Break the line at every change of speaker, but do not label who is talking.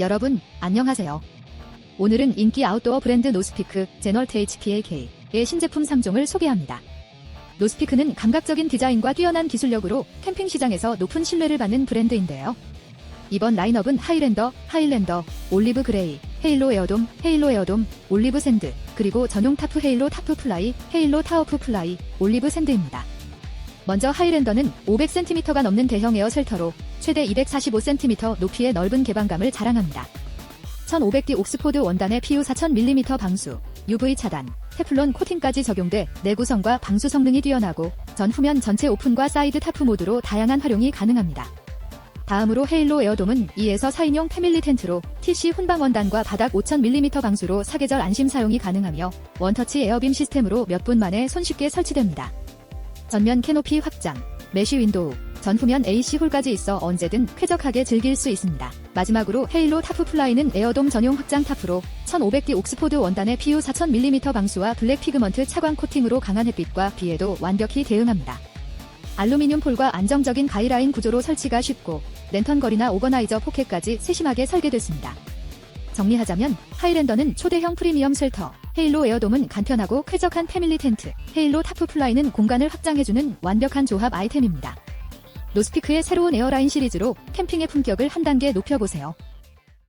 여러분, 안녕하세요. 오늘은 인기 아웃도어 브랜드 노스피크 제널트 HPAK의 신제품 3종을 소개합니다. 노스피크는 감각적인 디자인과 뛰어난 기술력으로 캠핑 시장에서 높은 신뢰를 받는 브랜드인데요. 이번 라인업은 하이랜더, 하일랜더, 올리브 그레이, 헤일로 에어돔, 헤일로 에어돔, 올리브 샌드, 그리고 전용 타프 헤일로 타프 플라이, 헤일로 타워프 플라이, 올리브 샌드입니다. 먼저 하이랜더는 500cm가 넘는 대형 에어 셀터로 최대 245cm 높이의 넓은 개방감을 자랑합니다. 1500D 옥스포드 원단의 PU 4000mm 방수, UV 차단, 테플론 코팅까지 적용돼 내구성과 방수 성능이 뛰어나고 전후면 전체 오픈과 사이드 타프 모드로 다양한 활용이 가능합니다. 다음으로 헤일로 에어돔은 2에서 4인용 패밀리 텐트로 TC 훈방 원단과 바닥 5000mm 방수로 사계절 안심 사용이 가능하며 원터치 에어빔 시스템으로 몇 분 만에 손쉽게 설치됩니다. 전면 캐노피 확장, 메쉬 윈도우, 전후면 AC 홀까지 있어 언제든 쾌적하게 즐길 수 있습니다. 마지막으로 헤일로 타프 플라이는 에어돔 전용 확장 타프로 1500D 옥스포드 원단의 PU 4000mm 방수와 블랙 피그먼트 차광 코팅으로 강한 햇빛과 비에도 완벽히 대응합니다. 알루미늄 폴과 안정적인 가이라인 구조로 설치가 쉽고 랜턴 거리나 오거나이저 포켓까지 세심하게 설계됐습니다. 정리하자면 하이랜더는 초대형 프리미엄 쉘터, 헤일로 에어돔은 간편하고 쾌적한 패밀리 텐트, 헤일로 타프 플라이는 공간을 확장해주는 완벽한 조합 아이템입니다. 노스피크의 새로운 에어라인 시리즈로 캠핑의 품격을 한 단계 높여보세요.